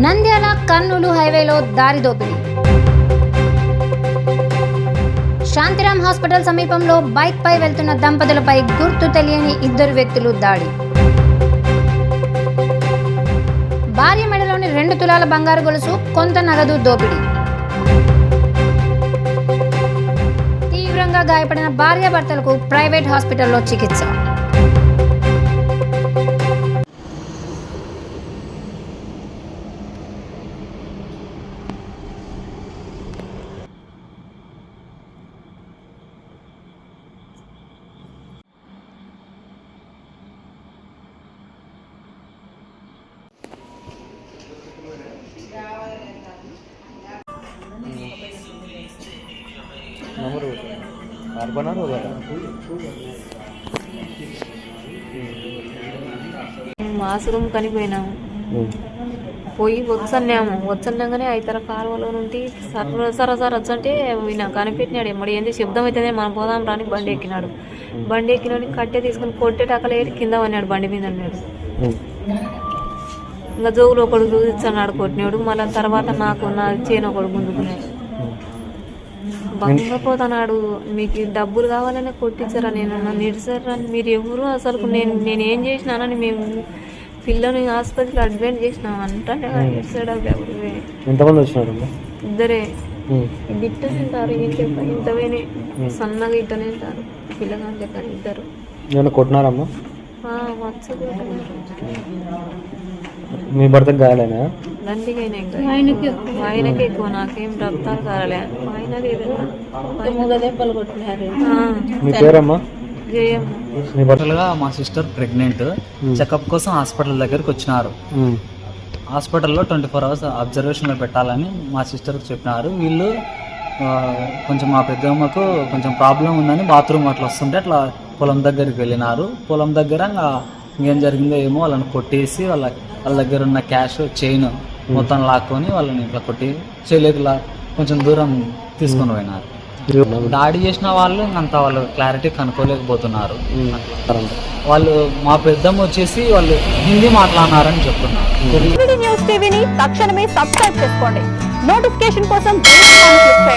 నంద్యాల కర్నూలు హైవేలో దారి దోపిడీ. శాంతిరామ్ హాస్పిటల్ సమీపంలో బైక్ పై వెళ్తున్న దంపతులపై గుర్తు తెలియని ఇద్దరు వ్యక్తులు దాడి. భార్య మెడలోని రెండు తులాల బంగారు గొలుసు కొంత నగదు దోపిడీ. తీవ్రంగా గాయపడిన భార్యాభర్తలకు ప్రైవేట్ హాస్పిటల్లో చికిత్స. नंबर अर्बन और होगा ఆశ్రమం కనిపోయినాము పోయి వచ్చన్నాము వచ్చన్నాగానే ఇతర కాలువలో నుండి సర సర సర వచ్చంటే వినా కనిపెట్టినాడు ఎమ్మడి ఏంది శబ్దం అవుతుంది మనం పోదాం రాని బండి ఎక్కినాడు బండి ఎక్కినోని కట్టె తీసుకుని కొట్టేటక్కలు ఏరి కింద పడినాడు బండి మీద అన్నాడు ఇంకా జోగులు ఒకడు చూపించన్నాడు కొట్టినాడు మళ్ళీ తర్వాత నాకు నా చేను ఒకడు గుంజుకున్నాడు బంగపోతున్నాడు మీకు డబ్బులు కావాలనే కొట్టించారా? నేను ఇడిచారా మీరు ఎవరు అసలు నేను నేను ఏం చేసినానని మేము పిల్లని ఆసుపత్రికి అడ్మిట్ చేసినాం అంటే ఎవరు ఎంతమంది వచ్చినారు ఇద్దరే. గిట్ట తింటారు ఇంత ఇంతవేనే సన్నగా ఇట్ట తింటారు పిల్లగాని లెక్క ఇద్దరు. కొట్టినారమ్మా? మచ్చ మీ భర్తకు గాయాలేనా దండిగైనా ఆయనకి. ఆయనకి ఎక్కువ నాకేం రక్తాలు కారలే ఆయన మూగ దెబ్బలు కొట్టినారు. మీ పేరమ్మా? జయమ్మ. మీ భర్త? యాక్చువల్గా మా సిస్టర్ ప్రెగ్నెంట్ చెకప్ కోసం హాస్పిటల్ దగ్గరికి వచ్చినారు. హాస్పిటల్లో ట్వంటీ ఫోర్ అవర్స్ అబ్జర్వేషన్లో పెట్టాలని మా సిస్టర్కి చెప్పినారు. వీళ్ళు ఆ, కొంచెం మా పెద్దమ్మకు కొంచెం ప్రాబ్లం ఉందని బాత్రూమ్ అట్లా వస్తుంటే అట్లా పొలం దగ్గరికి వెళ్ళినారు. పొలం దగ్గర ఇంకా జరిగిందో ఏమో వాళ్ళని కొట్టేసి వాళ్ళ వాళ్ళ దగ్గర ఉన్న క్యాష్ చైన్ మొత్తం లాక్కొని వాళ్ళని ఇట్లా కొట్టి చేయలేకలా కొంచెం దూరం తీసుకొని పోయినారు. దాడి చేసిన వాళ్ళు అంత వాళ్ళు క్లారిటీ కనుక్కోలేకపోతున్నారు. ఉమ్. వాళ్ళు మా పెద్దమ్మ వచ్చేసి వాళ్ళు హిందీ మాట్లాడినారని చెప్తున్నారు. న్యూస్ టీవీని తక్షణమే సబ్స్క్రైబ్ చేసుకోండి. నోటిఫికేషన్ కోసం చేయండి.